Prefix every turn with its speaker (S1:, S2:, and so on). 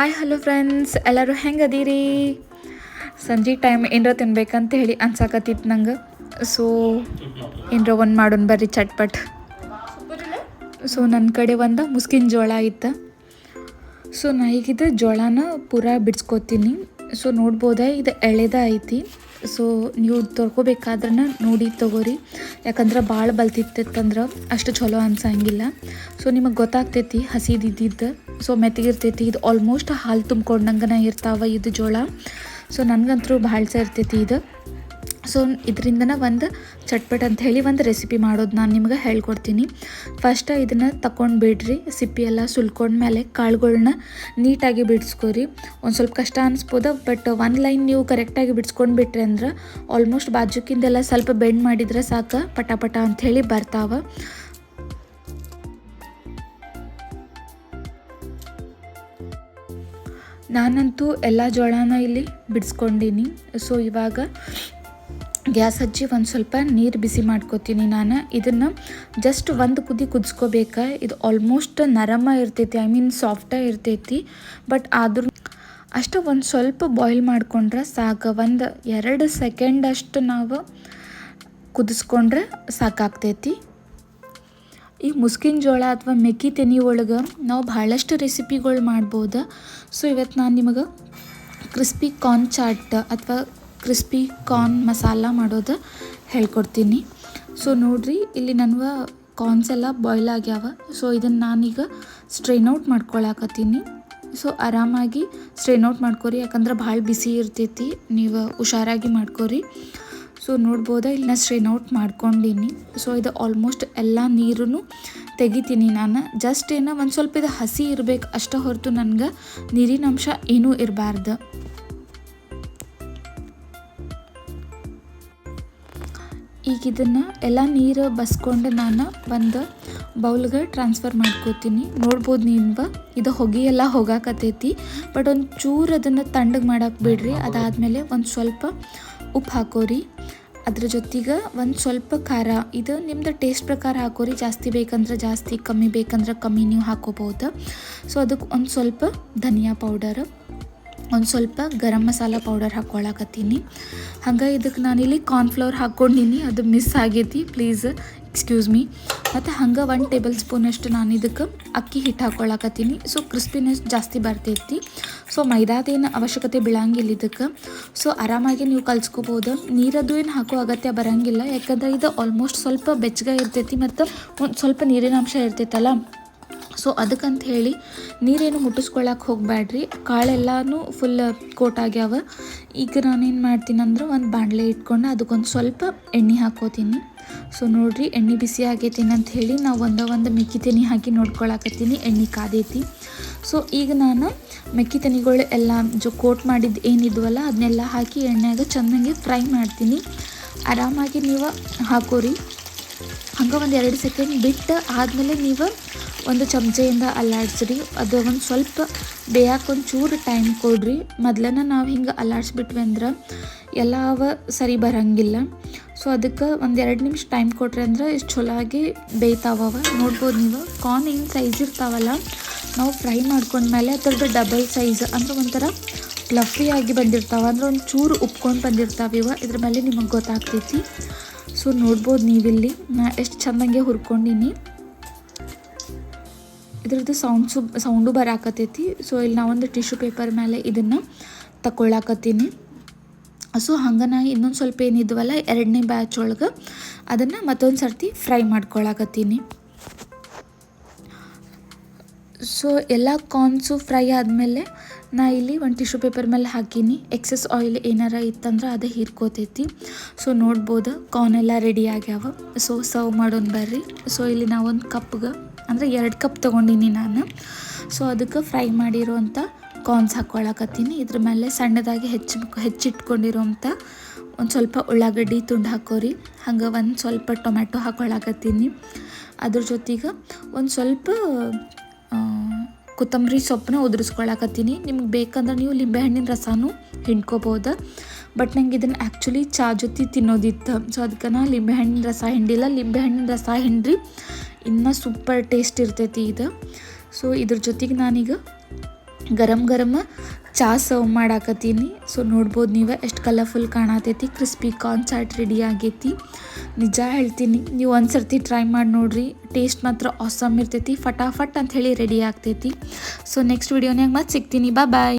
S1: Hi hello friends ಎಲ್ಲರೂ ಹೆಂಗೆ ಅದೀರಿ ಸಂಜೆ ಟೈಮ್ ಏನರ ತಿನ್ಬೇಕಂತ ಹೇಳಿ ಅನ್ಸಾಕತ್ತಿತ್ತು ನಂಗೆ. ಸೊ ಏನರ ಒಂದು ಮಾಡೋಣ ಬರ್ರಿ ಚಟ್ಪಟ್. ಸೊ ನನ್ನ ಕಡೆ ಒಂದು ಮುಸ್ಕಿನ ಜೋಳ ಇತ್ತು. ಸೊ ನಾ ಈಗಿದು ಜೋಳನ ಪೂರ ಬಿಡ್ಸ್ಕೊತೀನಿ. ಸೊ ನೋಡ್ಬೋದ ಇದು ಎಳೆದ ಐತಿ. ಸೊ ನೀವು ತೊಳ್ಕೊಬೇಕಾದ್ರೆ ನೋಡಿ ತೊಗೋರಿ. ಯಾಕಂದ್ರೆ ಭಾಳ ಬಲ್ತಿತ್ತಂದ್ರೆ ಅಷ್ಟು ಚಲೋ ಅನ್ಸಂಗಿಲ್ಲ. ಸೊ ನಿಮಗೆ ಗೊತ್ತಾಗ್ತೈತಿ ಹಸಿದಿದ್ದಿದ್ದು. ಸೊ ಮೆತ್ತಗಿರ್ತೈತಿ. ಇದು ಆಲ್ಮೋಸ್ಟ್ ಹಾಲು ತುಂಬ್ಕೊಂಡಂಗನ ಇರ್ತಾವ ಇದು ಜೋಳ. ಸೊ ನನಗಂತೂ ಭಾಳ ಇರ್ತೈತಿ ಇದು. ಸೊ ಇದರಿಂದನ ಒಂದು ಚಟ್ಪಟ್ ಅಂತ ಹೇಳಿ ಒಂದು ರೆಸಿಪಿ ಮಾಡೋದು ನಾನು ನಿಮ್ಗೆ ಹೇಳ್ಕೊಡ್ತೀನಿ. ಫಸ್ಟ್ ಇದನ್ನು ತಗೊಂಡು ಬಿಡ್ರಿ. ಸಿಪ್ಪಿ ಎಲ್ಲ ಸುಲ್ಕೊಂಡ್ಮೇಲೆ ಕಾಳುಗಳನ್ನ ನೀಟಾಗಿ ಬಿಡಿಸ್ಕೊರಿ. ಒಂದು ಸ್ವಲ್ಪ ಕಷ್ಟ ಅನಿಸ್ಬೋದು ಬಟ್ ಒನ್ ಲೈನ್ ನೀವು ಕರೆಕ್ಟಾಗಿ ಬಿಡಿಸ್ಕೊಂಡು ಬಿಟ್ರಿ ಅಂದ್ರೆ ಆಲ್ಮೋಸ್ಟ್ ಬಾಜುಕಿಂದೆಲ್ಲ ಸ್ವಲ್ಪ ಬೆಂಡ್ ಮಾಡಿದ್ರೆ ಸಾಕು, ಪಟ ಪಟ ಅಂಥೇಳಿ ಬರ್ತಾವ. ನಾನಂತೂ ಎಲ್ಲ ಜೋಳನ ಇಲ್ಲಿ ಬಿಡಿಸ್ಕೊಂಡಿನಿ. ಸೊ ಇವಾಗ ಗ್ಯಾಸ್ ಹಚ್ಚಿ ಒಂದು ಸ್ವಲ್ಪ ನೀರು ಬಿಸಿ ಮಾಡ್ಕೋತೀನಿ ನಾನು. ಇದನ್ನು ಜಸ್ಟ್ ಒಂದು ಕುದಿ ಕುದಿಸ್ಕೋಬೇಕಾ. ಇದು ಆಲ್ಮೋಸ್ಟ್ ನರಮ ಇರ್ತೈತಿ ಐ ಮೀನ್ ಸಾಫ್ಟ ಇರ್ತೈತಿ. ಬಟ್ ಆದ್ರೂ ಅಷ್ಟು ಒಂದು ಸ್ವಲ್ಪ ಬಾಯ್ಲ್ ಮಾಡ್ಕೊಂಡ್ರೆ ಸಾಕು. ಒಂದು ಎರಡು ಸೆಕೆಂಡ್ ಅಷ್ಟು ನಾವು ಕುದಿಸ್ಕೊಂಡ್ರೆ ಸಾಕಾಗ್ತೈತಿ. ಈ ಮುಸ್ಕಿನ ಜೋಳ ಅಥವಾ ಮೆಕ್ಕಿ ತೆನಿ ಒಳಗೆ ನಾವು ಭಾಳಷ್ಟು ರೆಸಿಪಿಗಳು ಮಾಡ್ಬೋದು. ಸೊ ಇವತ್ತು ನಾನು ನಿಮಗೆ ಕ್ರಿಸ್ಪಿ ಕಾರ್ನ್ ಚಾಟ್ ಅಥವಾ ಕ್ರಿಸ್ಪಿ ಕಾರ್ನ್ ಮಸಾಲ ಮಾಡೋದು ಹೇಳ್ಕೊಡ್ತೀನಿ. ಸೊ ನೋಡಿರಿ, ಇಲ್ಲಿ ನನಗೆ ಕಾರ್ನ್ಸ್ ಎಲ್ಲ ಬಾಯ್ಲ್ ಆಗ್ಯಾವ. ಸೊ ಇದನ್ನು ನಾನೀಗ ಸ್ಟ್ರೈನ್ ಔಟ್ ಮಾಡ್ಕೊಳಕತ್ತೀನಿ. ಸೊ ಆರಾಮಾಗಿ ಸ್ಟ್ರೈನ್ ಔಟ್ ಮಾಡ್ಕೊರಿ, ಯಾಕಂದ್ರೆ ಭಾಳ ಬಿಸಿ ಇರ್ತೈತಿ. ನೀವು ಹುಷಾರಾಗಿ ಮಾಡ್ಕೊರಿ. ಸೊ ನೋಡ್ಬೋದಾ? ಇಲ್ಲಿ ನಾನು ಸ್ಟ್ರೈನ್ ಮಾಡ್ಕೊಂಡಿನಿ. ಸೊ ಇದು ಆಲ್ಮೋಸ್ಟ್ ಎಲ್ಲ ನೀರನ್ನು ತೆಗಿತೀನಿ ನಾನು. ಜಸ್ಟ್ ಏನೋ ಒಂದು ಸ್ವಲ್ಪ ಇದು ಹಸಿ ಇರಬೇಕು ಅಷ್ಟೇ ಹೊರತು ನನಗೆ ನೀರಿನ ಅಂಶ ಏನೂ ಇರಬಾರ್ದು. ಈಗ ಇದನ್ನು ಎಲ್ಲ ನೀರು ಬಸ್ಕೊಂಡು ನಾನು ಒಂದು ಬೌಲ್ಗೆ ಟ್ರಾನ್ಸ್ಫರ್ ಮಾಡ್ಕೋತೀನಿ. ನೋಡ್ಬೋದು ನೀವು ಇದು ಹೊಗೆ ಎಲ್ಲ ಹೋಗಾಕತ್ತೈತಿ ಬಟ್ ಒಂದು ಚೂರು ಅದನ್ನು ತಣ್ಣಗೆ ಮಾಡಕ್ಕೆ ಬಿಡ್ರಿ. ಅದಾದಮೇಲೆ ಒಂದು ಸ್ವಲ್ಪ ಉಪ್ಪು ಹಾಕೋರಿ. ಅದ್ರ ಜೊತೆಗೆ ಒಂದು ಸ್ವಲ್ಪ ಖಾರ, ಇದು ನಿಮ್ದು ಟೇಸ್ಟ್ ಪ್ರಕಾರ ಹಾಕೋರಿ. ಜಾಸ್ತಿ ಬೇಕಂದ್ರೆ ಜಾಸ್ತಿ, ಕಮ್ಮಿ ಬೇಕಂದ್ರೆ ಕಮ್ಮಿ ನೀವು ಹಾಕೋಬೋದು ಸೊ ಅದಕ್ಕೆ ಒಂದು ಸ್ವಲ್ಪ ಧನಿಯಾ ಪೌಡರ್ ಒಂದು ಸ್ವಲ್ಪ ಗರಂ ಮಸಾಲ ಪೌಡರ್ ಹಾಕ್ಕೊಳಕತ್ತೀನಿ ಹಂಗೆ ಇದಕ್ಕೆ ನಾನಿಲ್ಲಿ ಕಾರ್ನ್ಫ್ಲವರ್ ಹಾಕ್ಕೊಂಡಿನಿ ಅದು ಮಿಸ್ ಆಗೈತಿ ಪ್ಲೀಸ್ ಎಕ್ಸ್ಕ್ಯೂಸ್ ಮೀ ಮತ್ತು ಹಂಗೆ ಒನ್ ಟೇಬಲ್ ಸ್ಪೂನಷ್ಟು ನಾನು ಇದಕ್ಕೆ ಅಕ್ಕಿ ಹಿಟ್ಟು ಹಾಕ್ಕೊಳಕತ್ತೀನಿ ಸೊ ಕ್ರಿಸ್ಪಿನೆಸ್ ಜಾಸ್ತಿ ಬರ್ತೈತಿ. ಸೊ ಮೈದಾದೇನು ಅವಶ್ಯಕತೆ ಬೀಳಂಗಿಲ್ಲ ಇದಕ್ಕೆ ಸೊ ಆರಾಮಾಗಿ ನೀವು ಕಲ್ಸ್ಕೊಬೋದು. ನೀರದು ಏನು ಹಾಕೋ ಅಗತ್ಯ ಬರೋಂಗಿಲ್ಲ. ಯಾಕಂದ್ರೆ ಇದು ಆಲ್ಮೋಸ್ಟ್ ಸ್ವಲ್ಪ ಬೆಚ್ಚಗೆ ಇರ್ತೈತಿ ಮತ್ತು ಒಂದು ಸ್ವಲ್ಪ ನೀರಿನ ಅಂಶ ಇರ್ತೈತಲ್ಲ. ಸೊ ಅದಕ್ಕಂತ ಹೇಳಿ ನೀರೇನು ಮುಟ್ಟಿಸ್ಕೊಳ್ಳೋಕೆ ಹೋಗಬೇಡ್ರಿ ಕಾಳೆಲ್ಲಾನು ಫುಲ್ ಕೋಟ್ ಆಗ್ಯಾವ. ಈಗ ನಾನೇನು ಮಾಡ್ತೀನಿ ಅಂದ್ರೆ ಒಂದು ಬಾಣಲೆ ಇಟ್ಕೊಂಡು ಅದಕ್ಕೊಂದು ಸ್ವಲ್ಪ ಎಣ್ಣೆ ಹಾಕೋತೀನಿ. ಸೊ ನೋಡಿರಿ ಎಣ್ಣೆ ಬಿಸಿ ಆಗೈತೀನಿ ಅಂತ ಹೇಳಿ ನಾವು ಒಂದ ಒಂದು ಮೆಕ್ಕಿತೆನಿ ಹಾಕಿ ನೋಡ್ಕೊಳಕತ್ತೀನಿ. ಎಣ್ಣೆ ಕಾದೈತಿ. ಸೊ ಈಗ ನಾನು ಮೆಕ್ಕಿತೆನಿಗಳು ಎಲ್ಲ ಜೊ ಕೋಟ್ ಮಾಡಿದ್ದು ಏನಿದ್ವಲ್ಲ ಅದನ್ನೆಲ್ಲ ಹಾಕಿ ಎಣ್ಣೆಗೆ ಚೆನ್ನಾಗಿ ಫ್ರೈ ಮಾಡ್ತೀನಿ. ಆರಾಮಾಗಿ ನೀವು ಹಾಕೋರಿ. ಹಂಗೆ ಒಂದು ಎರಡು ಸೆಕೆಂಡ್ ಬಿಟ್ಟು ಆದಮೇಲೆ ನೀವು ಒಂದು ಚಮಚೆಯಿಂದ ಅಲ್ಲಾಡ್ಸ್ರಿ. ಅದು ಒಂದು ಸ್ವಲ್ಪ ಬೇಯಾಕೊಂದು ಚೂರು ಟೈಮ್ ಕೊಡ್ರಿ. ಮೊದ್ಲನ ನಾವು ಹಿಂಗೆ ಅಲ್ಲಾಡಿಸ್ಬಿಟ್ವಿ ಅಂದ್ರೆ ಎಲ್ಲ ಅವ ಸರಿ ಬರೋಂಗಿಲ್ಲ. ಸೊ ಅದಕ್ಕೆ ಒಂದು ಎರಡು ನಿಮಿಷ ಟೈಮ್ ಕೊಟ್ರಿ ಅಂದ್ರೆ ಇಷ್ಟು ಚಲೋ ಆಗಿ ಬೇಯ್ತಾವವ. ನೋಡ್ಬೋದು ನೀವು. ಕಾರ್ನ್ ಏನು ಸೈಜ್ ಇರ್ತಾವಲ್ಲ, ನಾವು ಫ್ರೈ ಮಾಡ್ಕೊಂಡ್ಮೇಲೆ ಅದ್ರದ್ದು ಡಬಲ್ ಸೈಜ್ ಅಂದ್ರೆ ಒಂಥರ ಫ್ಲಫಿ ಆಗಿ ಬಂದಿರ್ತಾವೆ. ಅಂದ್ರೆ ಒಂದು ಚೂರು ಉಪ್ಕೊಂಡು ಬಂದಿರ್ತಾವೆ ಇವ. ಇದ್ರ ಮೇಲೆ ನಿಮಗೆ ಗೊತ್ತಾಗ್ತೈತಿ. ಸೊ ನೋಡ್ಬೋದು ನೀವಿಲ್ಲಿ. ನಾ ಎಷ್ಟು ಚೆಂದಂಗೆ ಹುರ್ಕೊಂಡಿನಿ. ಇದ್ರದ್ದು ಸೌಂಡ್ಸು ಸೌಂಡು ಬರಾಕತ್ತೈತಿ. ಸೊ ಇಲ್ಲಿ ನಾವೊಂದು ಟಿಶ್ಯೂ ಪೇಪರ್ ಮೇಲೆ ಇದನ್ನು ತಗೊಳ್ಳಾಕತ್ತೀನಿ ಸೊ ಹಂಗೆ ನಾ ಇನ್ನೊಂದು ಸ್ವಲ್ಪ ಏನಿದ್ವಲ್ಲ ಎರಡನೇ ಬ್ಯಾಚ್ ಒಳಗೆ ಅದನ್ನು ಮತ್ತೊಂದು ಸರ್ತಿ ಫ್ರೈ ಮಾಡ್ಕೊಳಕತ್ತೀನಿ. ಸೊ ಎಲ್ಲ ಕಾರ್ನ್ಸು ಫ್ರೈ ಆದಮೇಲೆ ನಾ ಇಲ್ಲಿ ಒಂದು ಟಿಶ್ಯೂ ಪೇಪರ್ ಮೇಲೆ ಹಾಕೀನಿ. ಎಕ್ಸಸ್ ಆಯಿಲ್ ಏನಾರ ಇತ್ತಂದ್ರೆ ಅದು ಹೀರ್ಕೋತೈತಿ. ಸೊ ನೋಡ್ಬೋದು ಕಾರ್ನ್ ಎಲ್ಲ ರೆಡಿ ಆಗ್ಯಾವ. ಸೊ ಸರ್ವ್ ಮಾಡೋಣ ಬರ್ರಿ. ಸೊ ಇಲ್ಲಿ ನಾವೊಂದು ಕಪ್ಗೆ ಅಂದರೆ ಎರಡು ಕಪ್ ತೊಗೊಂಡಿನಿ ನಾನು. ಸೊ ಅದಕ್ಕೆ ಫ್ರೈ ಮಾಡಿರೋಂಥ ಕಾರ್ನ್ಸ್ ಹಾಕ್ಕೊಳಕತ್ತೀನಿ. ಇದ್ರ ಮೇಲೆ ಸಣ್ಣದಾಗಿ ಹೆಚ್ಚು ಹೆಚ್ಚಿಟ್ಕೊಂಡಿರೋಂಥ ಒಂದು ಸ್ವಲ್ಪ ಉಳ್ಳಾಗಡ್ಡಿ ತುಂಡು ಹಾಕೋರಿ. ಹಂಗೆ ಒಂದು ಸ್ವಲ್ಪ ಟೊಮೆಟೊ ಹಾಕ್ಕೊಳಕತ್ತೀನಿ. ಅದ್ರ ಜೊತೆಗೆ ಒಂದು ಸ್ವಲ್ಪ ಕೊತ್ತಂಬರಿ ಸೊಪ್ಪನ್ನ ಉದುರಿಸ್ಕೊಳಕತ್ತೀನಿ. ನಿಮ್ಗೆ ಬೇಕಂದ್ರೆ ನೀವು ಲಿಂಬೆಹಣ್ಣಿನ ರಸನೂ ಹಿಂಡ್ಕೋಬೋದು. ಬಟ್ ನಂಗೆ ಇದನ್ನು ಆ್ಯಕ್ಚುಲಿ ಚಾ ಜೊತೆ ತಿನ್ನೋದಿತ್ತು. ಸೊ ಅದಕ್ಕೆ ನಾ ಲಿಂಬೆಹಣ್ಣಿನ ರಸ ಹಿಂಡಿಲ್ಲ. ಲಿಂಬೆಹಣ್ಣಿನ ರಸ ಹಿಂಡ್ರಿ. ಇನ್ನೂ ಸೂಪರ್ ಟೇಸ್ಟ್ ಇರ್ತೈತಿ ಇದು. ಸೊ ಇದ್ರ ಜೊತೆಗೆ ನಾನೀಗ ಗರಂ ಗರಂ ಚಾ ಸರ್ವ್ ಮಾಡಾಕತ್ತೀನಿ. ಸೊ ನೋಡ್ಬೋದು ನೀವು ಎಷ್ಟು ಕಲರ್ಫುಲ್ ಕಾಣತೈತಿ ಕ್ರಿಸ್ಪಿ ಕಾರ್ನ್ ಚಾಟ್ ರೆಡಿ ಆಗೈತಿ. ನಿಜ ಹೇಳ್ತೀನಿ, ನೀವು ಒಂದು ಸರ್ತಿ ಟ್ರೈ ಮಾಡಿ ನೋಡ್ರಿ. ಟೇಸ್ಟ್ ಮಾತ್ರ ಆಸಮ್ ಇರ್ತೈತಿ, ಫಟಾಫಟ್ ಹೇಳಿ ರೆಡಿ ಆಗ್ತೈತಿ. ಸೊ ನೆಕ್ಸ್ಟ್ ವೀಡಿಯೋನಾಗ ಮತ್ತೆ ಸಿಗ್ತೀನಿ. ಬಾ ಬಾಯ್